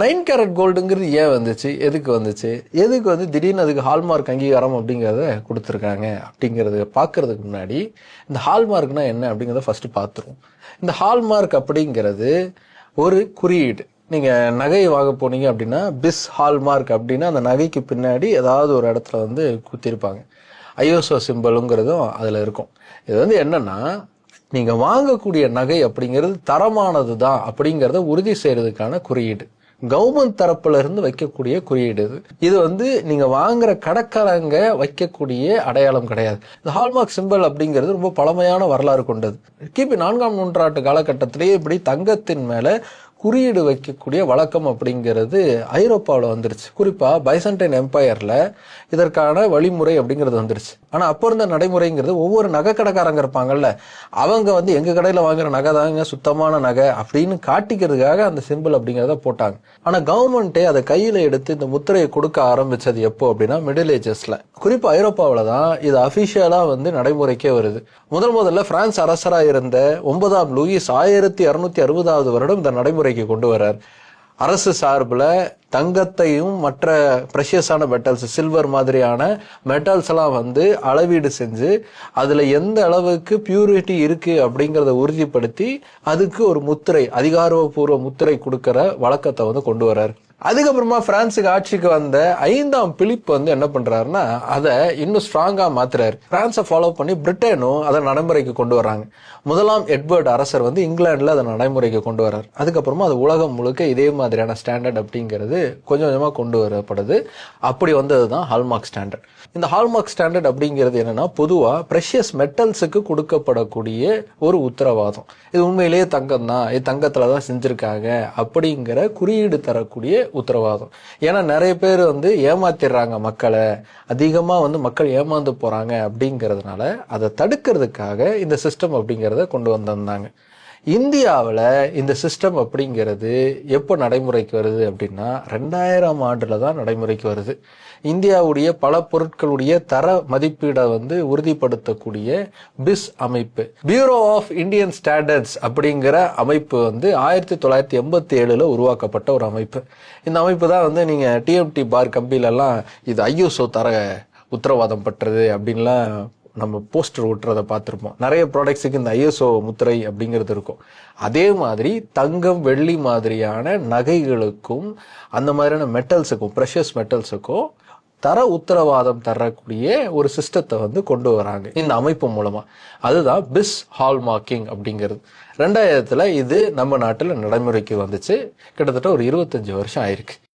Nine carrot கோல்டுங்கிறது ஏன் வந்துச்சு? எதுக்கு வந்துச்சு? எதுக்கு வந்து திடீர்னு அதுக்கு ஹால்மார்க் அங்கீகாரம் அப்படிங்கிறத கொடுத்துருக்காங்க அப்படிங்கிறத பார்க்கறதுக்கு முன்னாடி இந்த ஹால்மார்க்னா என்ன அப்படிங்கிறத ஃபர்ஸ்ட் பார்த்துருவோம். இந்த ஹால்மார்க் அப்படிங்கிறது ஒரு குறியீடு. நீங்கள் நகை வாங்க போனீங்க அப்படின்னா பிஸ் ஹால்மார்க் அப்படின்னா அந்த நகைக்கு பின்னாடி ஏதாவது ஒரு இடத்துல வந்து குத்திருப்பாங்க. ஐயோசோ சிம்பிளுங்கிறதும் அதில் இருக்கும். இது வந்து என்னன்னா நீங்கள் வாங்கக்கூடிய நகை அப்படிங்கிறது தரமானது தான் அப்படிங்கிறத உறுதி செய்கிறதுக்கான குறியீடு. கவர்மெண்ட் தரப்புல இருந்து வைக்கக்கூடிய குறியீடு இது. இது வந்து நீங்க வாங்குற கடைக்காரங்க வைக்கக்கூடிய அடையாளம் கிடையாது. இந்த ஹால்மார்க் சிம்பிள் அப்படிங்கிறது ரொம்ப பழமையான வரலாறு கொண்டது. கிபி நான்காம் நூற்றாண்டு காலகட்டத்திலேயே இப்படி தங்கத்தின் மேல குறியீடு வைக்கக்கூடிய வழக்கம் அப்படிங்கிறது ஐரோப்பாவில் வந்துருச்சு. குறிப்பாக பைசன்டைன் எம்பையரில் இதற்கான வழிமுறை அப்படிங்கிறது வந்துருச்சு. ஆனால் அப்போ இருந்த நடைமுறைங்கிறது ஒவ்வொரு நகை கடைக்காரங்க இருப்பாங்கல்ல. அவங்க வந்து எங்கள் கடையில் வாங்குற நகை தாங்க சுத்தமான நகை அப்படின்னு காட்டிக்கிறதுக்காக அந்த சிம்பிள் அப்படிங்கிறத போட்டாங்க. ஆனால் கவர்மெண்ட்டே அதை கையில் எடுத்து இந்த முத்திரையை கொடுக்க ஆரம்பிச்சது எப்போ அப்படின்னா மிடில் ஏஜஸில் குறிப்பாக ஐரோப்பாவில் தான் இது அஃபிஷியலாக வந்து நடைமுறைக்கே வருது. முதல் முதல்ல பிரான்ஸ் அரசராக இருந்த ஒன்பதாம் லூயிஸ் ஆயிரத்தி அறுநூத்தி அறுபதாவது வருடம் இந்த நடைமுறை நடைமுறைக்கு கொண்டு வர்றார். அரசு சார்பில் தங்கத்தையும் மற்ற ப்ரெஷியஸான மெட்டல்ஸ் சில்வர் மாதிரியான மெட்டல்ஸ் எல்லாம் வந்து அளவீடு செஞ்சு அதில் எந்த அளவுக்கு பியூரிட்டி இருக்குது அப்படிங்கிறத உறுதிப்படுத்தி அதுக்கு ஒரு முத்திரை அதிகாரப்பூர்வ முத்திரை கொடுக்குற வழக்கத்தை வந்து கொண்டு வர்றாரு. அதுக்கப்புறமா பிரான்ஸுக்கு ஆட்சிக்கு வந்த ஐந்தாம் பிலிப் வந்து என்ன பண்றாருன்னா அதை இன்னும் ஸ்ட்ராங்கா மாத்துறாரு. பிரான்ஸை ஃபாலோ பண்ணி பிரிட்டனும் அதை நடைமுறைக்கு கொண்டு வர்றாங்க. முதலாம் எட்வர்ட் அரசர் வந்து இங்கிலாந்துல அதை நடைமுறைக்கு கொண்டு வர்றாரு. அதுக்கப்புறமா அது உலகம் முழுக்க இதே மாதிரியான ஸ்டாண்டர்ட் அப்படிங்கிறது கொஞ்சம் கொஞ்சமாக கொண்டு வரப்படுது. அப்படி வந்தது தான் ஹால்மார்க் ஸ்டாண்டர்ட் இந்த ஹால்மார்க் ஸ்டாண்டர்ட் அப்படிங்கிறது என்னன்னா பொதுவாக ப்ரெஷியஸ் மெட்டல்ஸுக்கு கொடுக்கப்படக்கூடிய ஒரு உத்தரவாதம். இது உண்மையிலேயே தங்கம் தான் இது தங்கத்தில் தான் செஞ்சுருக்காங்க அப்படிங்கிற குறியீடு தரக்கூடிய உத்தரவாதம். ஏன்னா நிறைய பேர் வந்து ஏமாத்திடுறாங்க மக்களை. அதிகமாக வந்து மக்கள் ஏமாந்து போகிறாங்க அப்படிங்கிறதுனால அதை தடுக்கிறதுக்காக இந்த சிஸ்டம் அப்படிங்கிறத கொண்டு வந்திருந்தாங்க. இந்தியாவில் இந்த சிஸ்டம் அப்படிங்கிறது எப்போ நடைமுறைக்கு வருது அப்படின்னா ரெண்டாயிரம் ஆண்டில் தான் நடைமுறைக்கு வருது. இந்தியாவுடைய பல பொருட்களுடைய தர மதிப்பீடை வந்து உறுதிப்படுத்தக்கூடிய பிஸ் அமைப்பு. பியூரோ ஆஃப் இந்தியன் ஸ்டாண்டர்ட்ஸ் அப்படிங்கிற அமைப்பு வந்து ஆயிரத்தி தொள்ளாயிரத்தி எண்பத்தி ஏழில் உருவாக்கப்பட்ட ஒரு அமைப்பு. இந்த அமைப்பு தான் வந்து நீங்கள் டிஎம்டி பார் கம்பிலெல்லாம் இது ஐஎஸ்ஓ தர உத்தரவாதம் பற்றது அப்படின்லாம் நம்ம போஸ்டர் ஒட்டுறதை பார்த்துருப்போம். நிறைய ப்ராடக்ட்ஸுக்கு இந்த ஐஎஸ்ஓ முத்திரை அப்படிங்கிறது இருக்கும். அதே மாதிரி தங்கம் வெள்ளி மாதிரியான நகைகளுக்கும் அந்த மாதிரியான மெட்டல்ஸுக்கும் ப்ரெஷஸ் மெட்டல்ஸுக்கும் தர உத்தரவாதம் தரக்கூடிய ஒரு சிஸ்டத்தை வந்து கொண்டு வராங்க. இந்த அமைப்பு மூலமா. அதுதான் பிஸ் ஹால்மார்க்கிங் அப்படிங்கிறது. ரெண்டாயிரத்துல இது நம்ம நாட்டில் நடைமுறைக்கு வந்துச்சு. கிட்டத்தட்ட ஒரு இருபத்தஞ்சு வருஷம் ஆயிருக்கு.